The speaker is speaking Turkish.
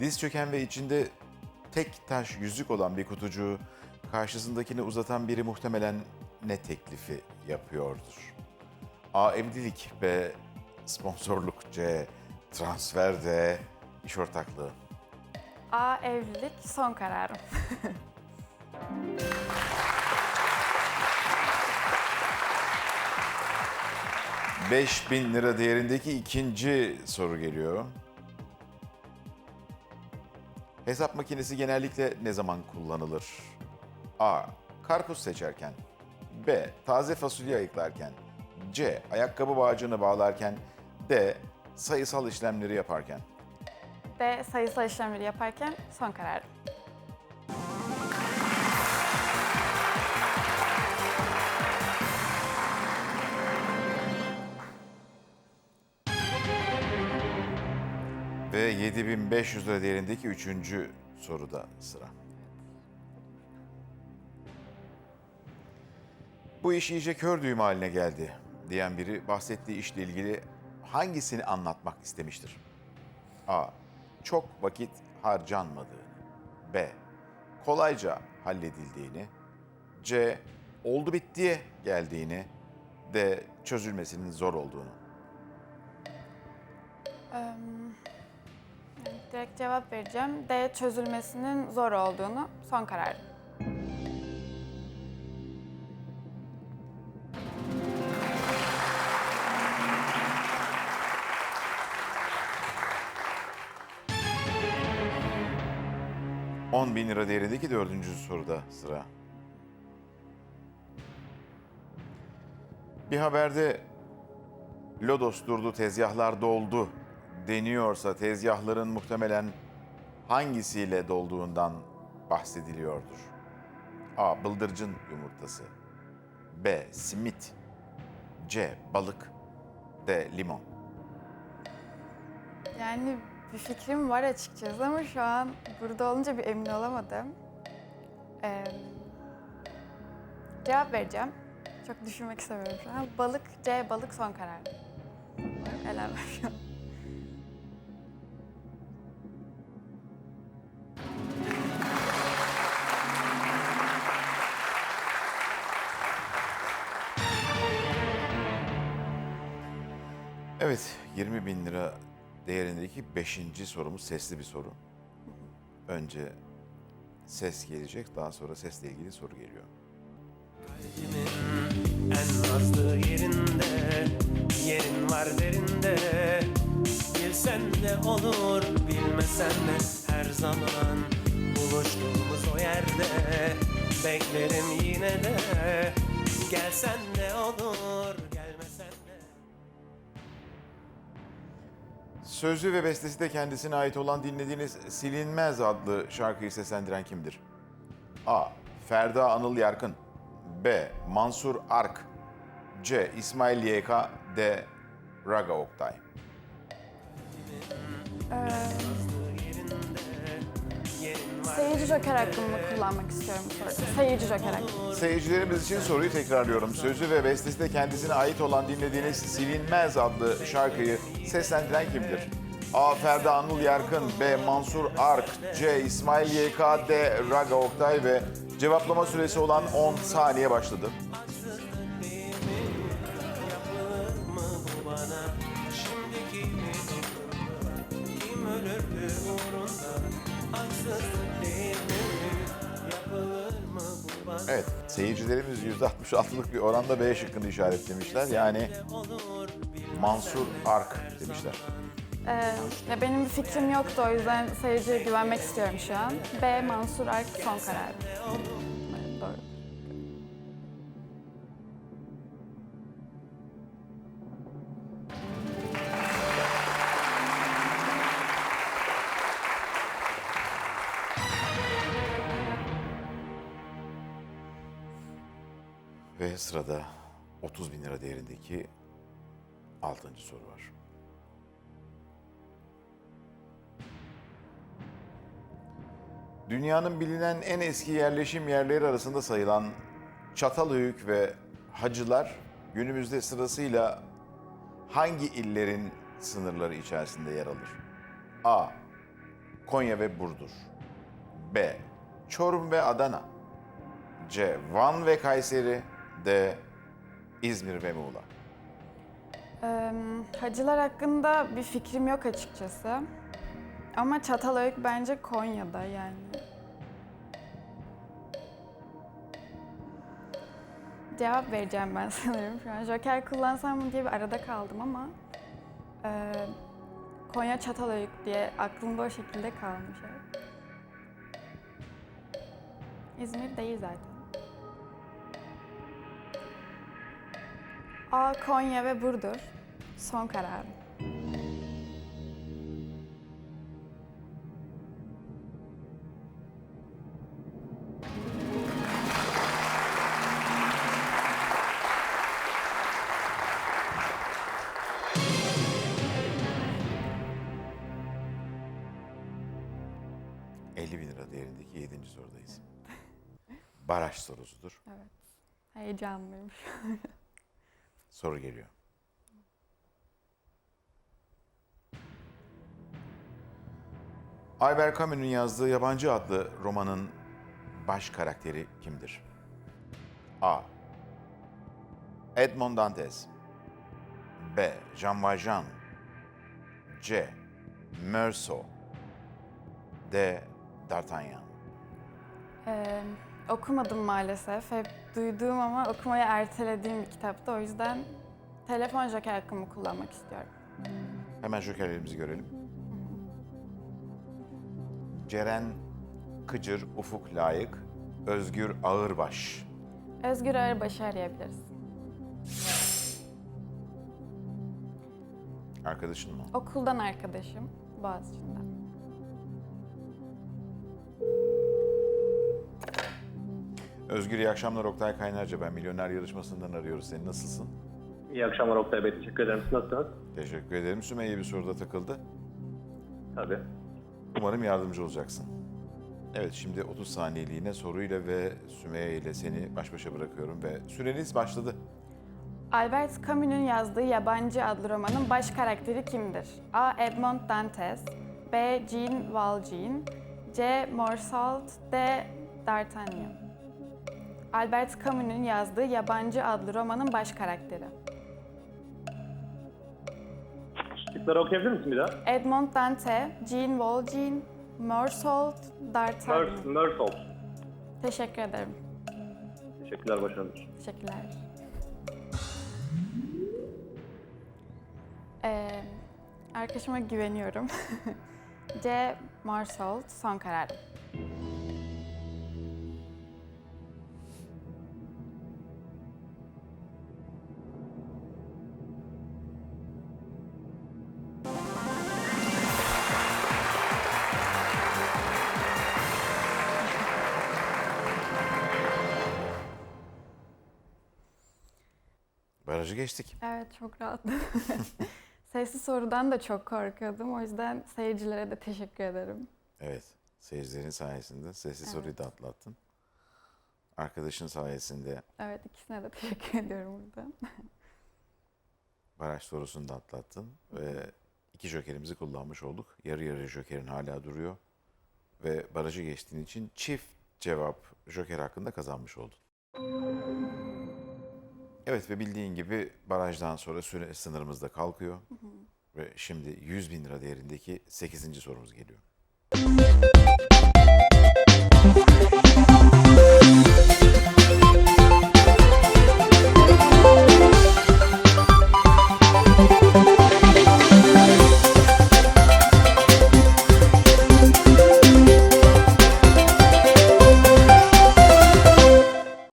Diz çöken ve içinde tek taş yüzük olan bir kutucuğu karşısındakini uzatan biri muhtemelen ne teklifi yapıyordur? A. Evlilik B. Sponsorluk C. Transfer D. İş ortaklığı. A. Evlilik son kararım. Beş bin lira değerindeki ikinci soru geliyor. Hesap makinesi genellikle ne zaman kullanılır? A. Karpuz seçerken. B. Taze fasulye ayıklarken. C. Ayakkabı bağcığını bağlarken. D. Sayısal işlemleri yaparken. D. Sayısal işlemleri yaparken son kararım. 7500 lira değerindeki üçüncü soruda sıra. Bu iş iyice kör düğüm haline geldi diyen biri bahsettiği işle ilgili hangisini anlatmak istemiştir? A. Çok vakit harcanmadığını. B. Kolayca halledildiğini. C. Oldu bittiye geldiğini. D. Çözülmesinin zor olduğunu. Direkt cevap vereceğim. D. Çözülmesinin zor olduğunu son kararım. ...10 bin lira değerindeki dördüncü soruda sıra. Bir haberde Lodos durdu, tezgahlar doldu deniyorsa tezgahların muhtemelen hangisiyle dolduğundan bahsediliyordur? A. Bıldırcın yumurtası. B. Simit. C. Balık. D. Limon. Yani bir fikrim var açıkçası ama şu an burada olunca bir emin olamadım. Eee, cevap vereceğim. Çok düşünmek istemiyorum şu an. Balık, C. Balık son kararım. Umarım elenmem Evet, 20 bin lira değerindeki beşinci sorumuz sesli bir soru. Önce ses gelecek, daha sonra sesle ilgili soru geliyor. En nazlı yerinde Yerin var derinde Bilsen de olur Bilmesen de her zaman Buluştuğumuz o yerde Beklerim yine de Gelsen de olur Sözü ve bestesi de kendisine ait olan dinlediğiniz Silinmez adlı şarkıyı seslendiren kimdir? A. Ferda Anıl Yarkın B. Mansur Ark C. İsmail YK D. Raga Oktay Seyirci joker hakkımı kullanmak istiyorum. Seyirci joker hakkımı. Seyircilerimiz için soruyu tekrarlıyorum. Sözü ve bestesi de kendisine ait olan dinlediğiniz Silinmez adlı şarkıyı seslendiren kimdir? A. Ferda Anıl Yarkın B. Mansur Ark C. İsmail YK D. Raga Oktay ve cevaplama süresi olan 10 saniye başladı. Evet, seyircilerimiz %66'lık bir oranda B şıkkını işaretlemişler. Yani Mansur Ark demişler. Ee, ya benim bir fikrim yoktu o yüzden seyirciye güvenmek istiyorum şu an. B. Mansur Ark son kararım. Sırada 30 bin lira değerindeki 6. soru var. Dünyanın bilinen en eski yerleşim yerleri arasında sayılan Çatalhöyük ve Hacılar günümüzde sırasıyla hangi illerin sınırları içerisinde yer alır? A. Konya ve Burdur. B. Çorum ve Adana. C. Van ve Kayseri. D. İzmir ve Muğla. Ee, hacılar hakkında bir fikrim yok açıkçası. Ama Çatalhöyük bence Konya'da yani. Cevap vereceğim ben sanırım şu an. Joker kullansam mı diye bir arada kaldım ama... e, Konya Çatalhöyük diye aklımda o şekilde kalmış. İzmir değil zaten. A. Konya ve Burdur. Son kararım. Evet. 50 bin lira değerindeki 7. sorudayız. Baraj sorusudur. Evet. Heyecanlıyım. Soru geliyor. Albert Camus'un yazdığı Yabancı adlı romanın baş karakteri kimdir? A. Edmond Dantes B. Jean Valjean C. Meursault D. D'Artagnan Ee, okumadım maalesef. Hep duyduğum ama okumayı ertelediğim bir kitaptı. O yüzden telefon joker hakkımı kullanmak istiyorum. Hemen jokerlerimizi görelim. Ceren Kıcır Ufuk Layık, Özgür Ağırbaş. Özgür Ağırbaş'ı arayabiliriz. Arkadaşın mı? Okuldan arkadaşım. Boğaziçi'nden. Özgür iyi akşamlar Oktay Kaynarca. Ben Milyoner Yarışması'ndan arıyoruz seni. Nasılsın? İyi akşamlar Oktay Bey. Teşekkür ederim. Siz nasılsınız? Teşekkür ederim. Sümeyye bir soruda takıldı. Tabii. Umarım yardımcı olacaksın. Evet şimdi 30 saniyeliğine soruyla ve Sümeyye ile seni baş başa bırakıyorum ve süreniz başladı. Albert Camus'un yazdığı Yabancı adlı romanın baş karakteri kimdir? A. Edmond Dantes B. Jean Valjean C. Morsault D. D'Artagnan Albert Camus'un yazdığı Yabancı adlı romanın baş karakteri. Şıkları okuyabilir misin bir daha? Edmond Dante, Jean Valjean, Morsault, D'Artagnan. Mers, Mersault. Teşekkür ederim. Teşekkürler, başarılar. Teşekkürler. Ee, arkadaşıma güveniyorum. C. Morsault, son kararım. Barajı geçtik. Evet, çok rahatladım. Sesli sorudan da çok korkuyordum. O yüzden seyircilere de teşekkür ederim. Evet, seyircilerin sayesinde sesli Evet. soruyu da atlattın. Arkadaşın sayesinde Evet, ikisine de teşekkür ediyorum buradan. baraj sorusunu da atlattın ve iki jokerimizi kullanmış olduk. Yarı yarı jokerin hala duruyor ve barajı geçtiğin için çift cevap joker hakkında kazanmış oldun. Evet ve bildiğin gibi barajdan sonra süre sınırımız da kalkıyor. Ve şimdi 100 bin lira değerindeki 8. sorumuz geliyor.